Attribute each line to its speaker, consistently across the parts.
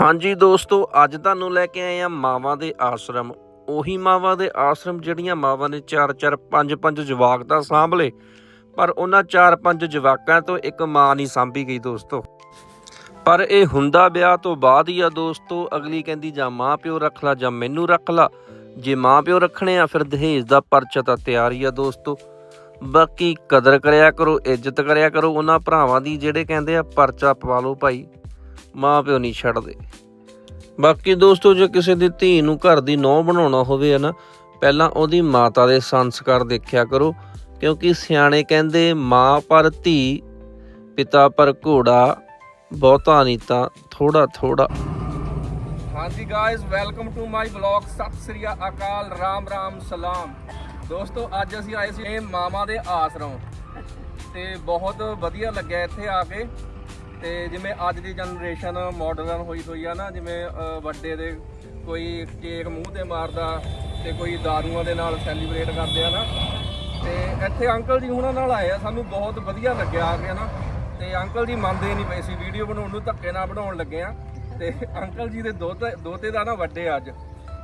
Speaker 1: ਹਾਂਜੀ ਦੋਸਤੋ, ਅੱਜ ਤੁਹਾਨੂੰ ਲੈ ਕੇ ਆਏ ਆ ਮਾਵਾਂ ਦੇ ਆਸ਼ਰਮ। ਉਹੀ ਮਾਵਾਂ ਦੇ ਆਸ਼ਰਮ ਜਿਹੜੀਆਂ ਮਾਵਾਂ ਨੇ 4-4 5-5 ਜਵਾਕ ਤਾਂ ਸਾਂਭ ਲਏ ਪਰ ਉਹਨਾਂ 4-5 ਜਵਾਕਾਂ ਤੋਂ ਇੱਕ ਮਾਂ ਨਹੀਂ ਸਾਂਭੀ ਗਈ ਦੋਸਤੋ। ਪਰ ਇਹ ਹੁੰਦਾ ਵਿਆਹ ਤੋਂ ਬਾਅਦ ਹੀ ਆ ਦੋਸਤੋ, ਅਗਲੀ ਕਹਿੰਦੀ ਜਾਂ ਮਾਂ ਪਿਓ ਰੱਖ ਲਾ ਜਾਂ ਮੈਨੂੰ ਰੱਖ ਲਾ। ਜੇ ਮਾਂ ਪਿਓ ਰੱਖਣੇ ਆ, ਫਿਰ ਦਹੇਜ ਦਾ ਪਰਚਾ ਤਾਂ ਤਿਆਰ ਹੀ ਆ ਦੋਸਤੋ। ਬਾਕੀ ਕਦਰ ਕਰਿਆ ਕਰੋ, ਇੱਜ਼ਤ ਕਰਿਆ ਕਰੋ, ਉਹਨਾਂ ਭਰਾਵਾਂ ਦੀ ਜਿਹੜੇ ਕਹਿੰਦੇ ਆ, ਪਰਚਾ ਪਵਾ ਲਓ ਭਾਈ। ਮਾਂ ਪਿਓ ਨਹੀਂ ਛੱਡਦੇ। ਬਾਕੀ ਦੋਸਤੋ, ਜੇ ਕਿਸੇ ਦੀ ਧੀ ਨੂੰ ਘਰ ਦੀ ਨੌ ਬਣਾਉਣਾ ਹੋਵੇ ਨਾ, ਪਹਿਲਾਂ ਉਹਦੀ ਮਾਤਾ ਦੇ ਸੰਸਕਾਰ ਦੇਖਿਆ ਕਰੋ, ਕਿਉਂਕਿ ਸਿਆਣੇ ਕਹਿੰਦੇ ਮਾਂ ਪਰ ਧੀ, ਪਿਤਾ ਪਰ ਘੋੜਾ, ਬਹੁਤਾ ਨਹੀਂ ਤਾਂ ਥੋੜਾ ਥੋੜਾ ਹਾਂਜੀ guys welcome to my vlog Sat Sri Akal, Ram Ram, ਸਲਾਮ। ਦੋਸਤੋ, ਅੱਜ ਅਸੀਂ ਆਏ ਸੀ ਮਾਮਾ ਦੇ ਆਸ਼ਰਮ, ਤੇ ਬਹੁਤ ਵਧੀਆ ਲੱਗਿਆ ਇੱਥੇ ਆ ਕੇ। ਤੇ ਜਿਵੇਂ ਅੱਜ ਦੀ ਜਨਰੇਸ਼ਨ ਮਾਡਰਨ ਹੋਈ ਹੋਈ ਆ ਨਾ, ਜਿਵੇਂ ਵੱਡੇ ਦੇ ਕੋਈ ਕੇਕ ਮੂੰਹ ਤੇ ਮਾਰਦਾ ਤੇ ਕੋਈ ਦਾਰੂਆਂ ਦੇ ਨਾਲ ਸੈਲੀਬ੍ਰੇਟ ਕਰਦੇ ਆ ਨਾ। ਤੇ ਇੱਥੇ ਅੰਕਲ ਜੀ ਹੁਣਾਂ ਨਾਲ ਆਏ ਆ, ਸਾਨੂੰ ਬਹੁਤ ਵਧੀਆ ਲੱਗਿਆ ਆ ਕੇ ਨਾ। ਤੇ ਅੰਕਲ ਜੀ ਮੰਨਦੇ ਨਹੀਂ ਪਏ ਸੀ ਵੀਡੀਓ ਬਣਾਉਣ ਨੂੰ ਧੱਕੇ ਨਾਲ ਬਣਾਉਣ ਲੱਗੇ ਆ। ਤੇ ਅੰਕਲ ਜੀ ਦੇ ਦੋਤੇ ਦੋਤੇ ਦਾ ਨਾ ਵੱਡੇ ਅੱਜ।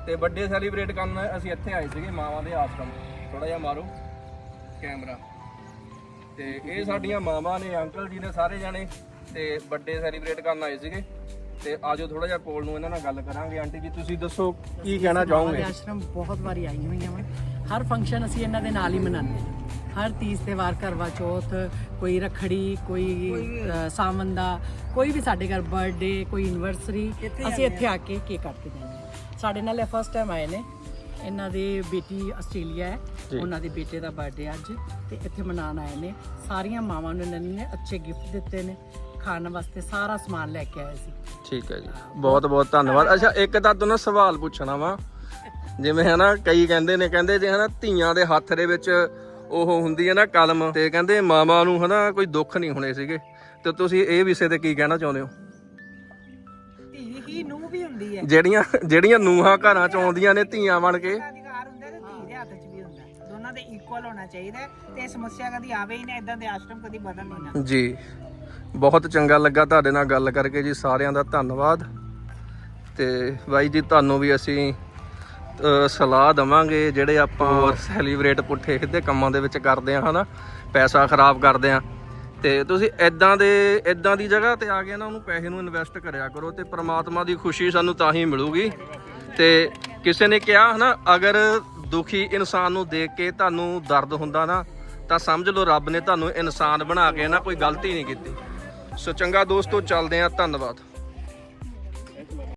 Speaker 1: ਤੇ ਵੱਡੇ ਸੈਲੀਬ੍ਰੇਟ ਕਰਨ ਅਸੀਂ ਇੱਥੇ ਆਏ ਸੀਗੇ, ਮਾਵਾਂ ਦੇ ਆਸ਼ਰਮ। ਥੋੜਾ ਜਿਹਾ ਮਾਰੋ ਕੈਮਰਾ। ਤੇ ਇਹ ਸਾਡੀਆਂ ਮਾਵਾਂ ਨੇ, ਅੰਕਲ ਜੀ ਨੇ ਸਾਰੇ ਜਾਣੇ ਤੇ ਵੱਡੇ ਸੈਲੀਬ੍ਰੇਟ ਕਰਨ ਆਏ ਸੀਗੇ। ਤੇ ਆਜੋ ਥੋੜਾ ਜਿਹਾ ਕੋਲ ਨੂੰ ਇਹਨਾਂ ਨਾਲ ਗੱਲ ਕਰਾਂਗੇ। ਆਂਟੀ ਜੀ ਤੁਸੀਂ ਦੱਸੋ ਕੀ ਕਹਿਣਾ ਚਾਹੋਗੇ?
Speaker 2: ਆਸ਼ਰਮ ਬਹੁਤ ਵਾਰੀ ਆਈ ਹੋਈਆਂ ਵਾਂ ਹਰ ਫੰਕਸ਼ਨ ਅਸੀਂ ਇਹਨਾਂ ਦੇ ਨਾਲ ਹੀ ਮਨਾਉਂਦੇ ਹਾਂ। ਹਰ ਤੀਜ ਤਿਉਹਾਰ ਕਰਵਾ ਚੌਥ ਕੋਈ ਰਖੜੀ ਕੋਈ ਸਾਵਨ ਦਾ ਕੋਈ ਵੀ ਸਾਡੇ ਘਰ ਬਰਥਡੇ ਕੋਈ ਐਨਵਰਸਰੀ ਅਸੀਂ ਇੱਥੇ ਆ ਕੇ ਕੇਕ ਕੱਟ ਕੇ ਜਾਂਦੇ ਹਾਂ। ਸਾਡੇ ਨਾਲ ਇਹ ਫਸਟ ਟਾਈਮ ਆਏ ਨੇ। ਇਹਨਾਂ ਦੀ ਬੇਟੀ ਆਸਟ੍ਰੇਲੀਆ ਹੈ। ਉਹਨਾਂ ਦੇ ਬੇਟੇ ਦਾ ਬਰਥਡੇ ਅੱਜ। ਤੇ ਇੱਥੇ ਮਨਾਉਣ ਆਏ ਨੇ। ਸਾਰੀਆਂ ਮਾਵਾਂ ਨੂੰ ਇਹਨਾਂ ਨੇ ਅੱਛੇ ਗਿਫਟ ਦਿੱਤੇ ਨੇ। ਖਾਣ ਵਾਸਤੇ ਸਾਰਾ ਸਮਾਨ ਲੈ ਕੇ ਆਏ ਸੀ।
Speaker 1: ਠੀਕ ਹੈ ਜੀ। ਬਹੁਤ ਬਹੁਤ ਧੰਨਵਾਦ। ਅੱਛਾ ਇੱਕ ਤਾਂ ਤੁਹਾਨੂੰ ਸਵਾਲ ਪੁੱਛਣਾ ਵਾ। ਜਿਵੇਂ ਹਨਾ ਕਈ ਕਹਿੰਦੇ ਨੇ ਕਹਿੰਦੇ ਜੇ ਹਨਾ ਧੀਆਂ ਦੇ ਹੱਥ ਦੇ ਵਿੱਚ ਉਹ ਹੁੰਦੀ ਹੈ ਨਾ ਕਲਮ ਤੇ ਕਹਿੰਦੇ ਮਾਮਾ ਨੂੰ ਹਨਾ ਕੋਈ ਦੁੱਖ ਨਹੀਂ ਹੋਣੇ ਸੀਗੇ। ਤੇ ਤੁਸੀਂ ਇਹ ਵਿਸ਼ੇ ਤੇ ਕੀ ਕਹਿਣਾ ਚਾਹੁੰਦੇ ਹੋ?
Speaker 3: ਧੀ ਹੀ ਨੂੰ ਵੀ ਹੁੰਦੀ ਹੈ।
Speaker 1: ਜਿਹੜੀਆਂ ਜਿਹੜੀਆਂ ਨੂਹਾਂ ਘਰਾਂ ਚ ਆਉਂਦੀਆਂ ਨੇ ਧੀਆਂ ਬਣ ਕੇ।
Speaker 3: ਅਧਿਕਾਰ ਹੁੰਦਾ ਤੇ ਧੀ ਦੇ ਹੱਥ 'ਚ ਵੀ ਹੁੰਦਾ। ਦੋਨਾਂ ਦੇ ਇਕੁਅਲ ਹੋਣਾ ਚਾਹੀਦਾ ਤੇ ਸਮੱਸਿਆ ਕਦੀ ਆਵੇ ਹੀ ਨਾ ਇਦਾਂ ਦੇ ਆਸ਼ਰਮ ਕਦੀ ਬਦਲ ਨਹੀਂ ਨਾ
Speaker 1: ਜੀ। ਬਹੁਤ ਚੰਗਾ ਲੱਗਾ ਤੁਹਾਡੇ ਨਾਲ ਗੱਲ ਕਰਕੇ ਜੀ ਸਾਰਿਆਂ ਦਾ ਧੰਨਵਾਦ। ਤੇ ਬਾਈ ਜੀ ਤੁਹਾਨੂੰ ਵੀ ਅਸੀਂ ਸਲਾਹ ਦਵਾਂਗੇ ਜਿਹੜੇ ਆਪਾਂ ਸੈਲੀਬ੍ਰੇਟ ਪੁੱਠੇ ਸਿੱਧੇ ਕੰਮਾਂ ਦੇ ਵਿੱਚ ਕਰਦੇ ਆ ਹਨਾ? ਪੈਸਾ ਖਰਾਬ ਕਰਦੇ ਆ। ਤੇ ਤੁਸੀਂ ਇਦਾਂ ਦੇ ਇਦਾਂ ਦੀ ਜਗ੍ਹਾ ਤੇ ਆ ਕੇ ਨਾ ਉਹਨੂੰ ਪੈਸੇ ਨੂੰ ਇਨਵੈਸਟ ਕਰਿਆ ਕਰੋ ਤੇ ਪ੍ਰਮਾਤਮਾ ਦੀ ਖੁਸ਼ੀ ਸਾਨੂੰ ਤਾਂ ਹੀ ਮਿਲੂਗੀ। ਤੇ ਕਿਸੇ ਨੇ ਕਿਹਾ ਹਨਾ ਅਗਰ ਦੁਖੀ ਇਨਸਾਨ ਨੂੰ ਦੇਖ ਕੇ ਤੁਹਾਨੂੰ ਦਰਦ ਹੁੰਦਾ ਨਾ ਤਾਂ ਸਮਝ ਲਓ ਰੱਬ ਨੇ ਤੁਹਾਨੂੰ ਇਨਸਾਨ ਬਣਾ ਕੇ ਨਾ ਕੋਈ ਗਲਤੀ ਨਹੀਂ ਕੀਤੀ। ਸੋ ਚੰਗਾ ਦੋਸਤੋ, ਚੱਲਦੇ ਆ ਧੰਨਵਾਦ।